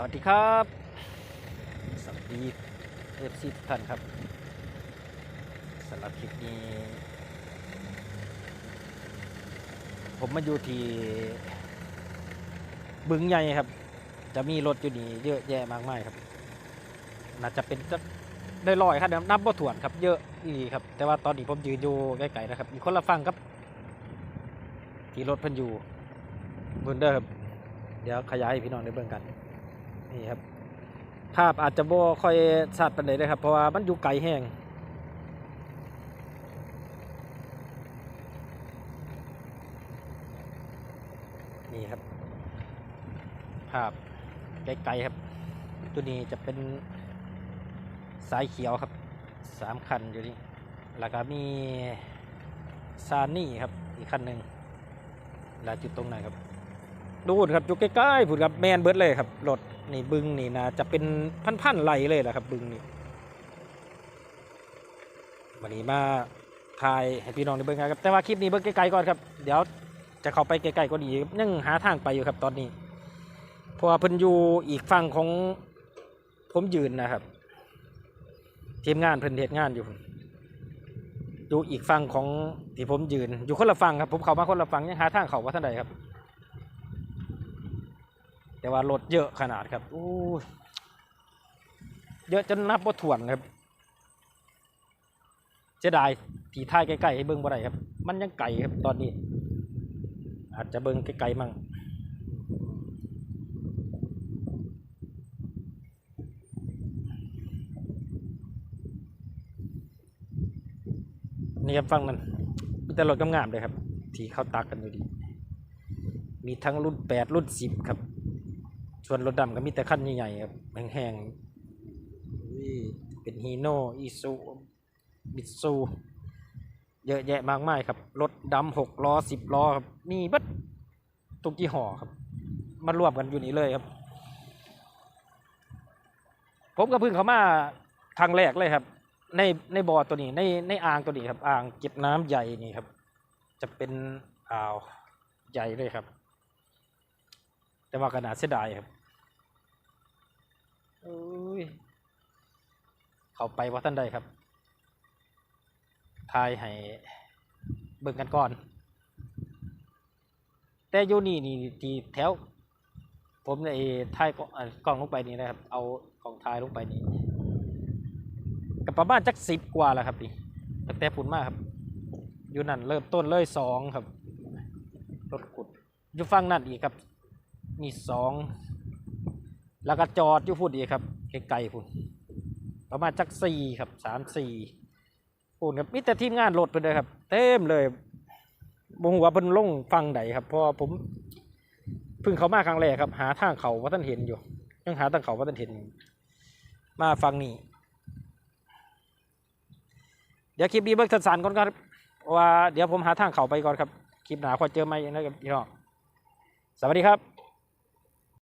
สวัสดีครับ สวัสดีเอฟซีทุกท่านครับสำหรับคลิปนี้ ผมมาอยู่ที่บึงใหญ่ครับ จะมีรถอยู่นี่เยอะแยะมากมายครับ น่าจะเป็นจะได้ลอยครับนับบ่ถ้วนครับ เยอะอีครับ แต่ว่าตอนนี้ผมยืนอยู่ใกล้ๆนะครับอีกคนละฟังครับ ที่รถเพิ่นอยู่เพิ่นเด้อครับเดี๋ยวขยายให้พี่น้องได้เบิ่งกัน นี่ครับ ภาพอาจจะบ่ค่อยชัดปานใดเลยครับ เพราะว่ามันอยู่ไกลแห้งนี่ครับ ภาพไกลๆครับ ตัวนี้จะเป็นสายเขียวครับสามคันอยู่นี่แล้วก็มีซานี่ครับอีกคันหนึ่งแล้วจุดตรงไหนครับ ดูนครับอยู่ใกล้ๆผุดครับแมนเบิร์ดเลยครับรถนี่บึงนี่นะจะเป็นพันๆไหลเลยแหละครับ บึงนี่วันนี้มาถ่ายให้พี่น้องได้เบิ่งกันครับแต่ว่าคลิปนี้เบิ่งไกลๆก่อนครับเดี๋ยวจะเข้าไปไกลๆกว่านี้ยังหาทางไปอยู่ครับตอนนี้เพราะว่าเพิ่นอยู่อีกฝั่งของผมยืนนะครับทีมงานเพิ่นเฮ็ดงานอยู่อยู่อีกฝั่งของที่ผมยืน อยู่คนละฝั่งครับผมเข้ามาคนละฝั่งยังหาทางเข้าว่าท่านใดครับ แต่ว่ารถเยอะขนาดครับอู้ยเยอะจนนับว่าถ่วนครับเสียดายที่ท้ายใกล้ๆให้เบิ้งบ่ได้ครับ มันยังไกลครับตอนนี้ อาจจะเบิ้งไกลๆมั่งนี่ครับฟังนั้นมีแต่รถงามๆเลยครับ ที่เขาตักกันอยู่ดี มีทั้งรุ่นแปดรุ่นสิบครับ ส่วนรถดำก็มีแต่คันใหญ่ๆครับแห้งๆเป็นฮีโน่อีซูบิซู เยอะแยะมากมายครับ รถดำหกล้อสิบล้อครับมีบัดทุกยี่ห้อครับ มารวมกันอยู่นี่เลยครับ ผมก็เพิ่งเขามาครั้งแรกเลยครับ ในในบ่อตัวนี้ในในอ่างตัวนี้ครับ อ่างเก็บน้ำใหญ่นี่ครับ จะเป็นอ่าวใหญ่เลยครับ แต่ว่าขนาดเสียดายครับ อ้ย เข้าไปว่าท่านใดครับ ทายให้เบิ่งกันก่อน แต่อยู่นี่นี่ที่แถว ผมไอ้ทายกล้องอ่ากล้องลงไปนี่นะครับ เอากล้องทายลงไปนี่กับประมาณจักสิบกว่าแล้วครับนี่ตั้งแต่ฝุ่นมากครับ อยู่นั่นเริ่มต้นเลยสองครับรถขุดอยู่ฝั่งนั่นอีกครับ มีสอง แล้วก็จอดอยู่พุ่นอีกครับไกลๆพุ่นประมาณจักสี่ครับสามสี่พุ่นครับมีแต่ทีมงานรถไปเลยครับ เต็มเลยบงหัวเพิ่นลงฟังใดครับเพราะผมเพิ่งเขามาครั้งแรกครับ หาทางเขาว่าท่านเห็นอยู่ ยังหาทางเขาว่าท่านเห็น มาฟังนี่เดี๋ยวคลิปนี้เบิกสั้นๆก่อนครับว่าเดี๋ยวผมหาทางเขาไปก่อนครับ คลิปหนาคอเจอไหมนะครับพี่น้องสวัสดีครับ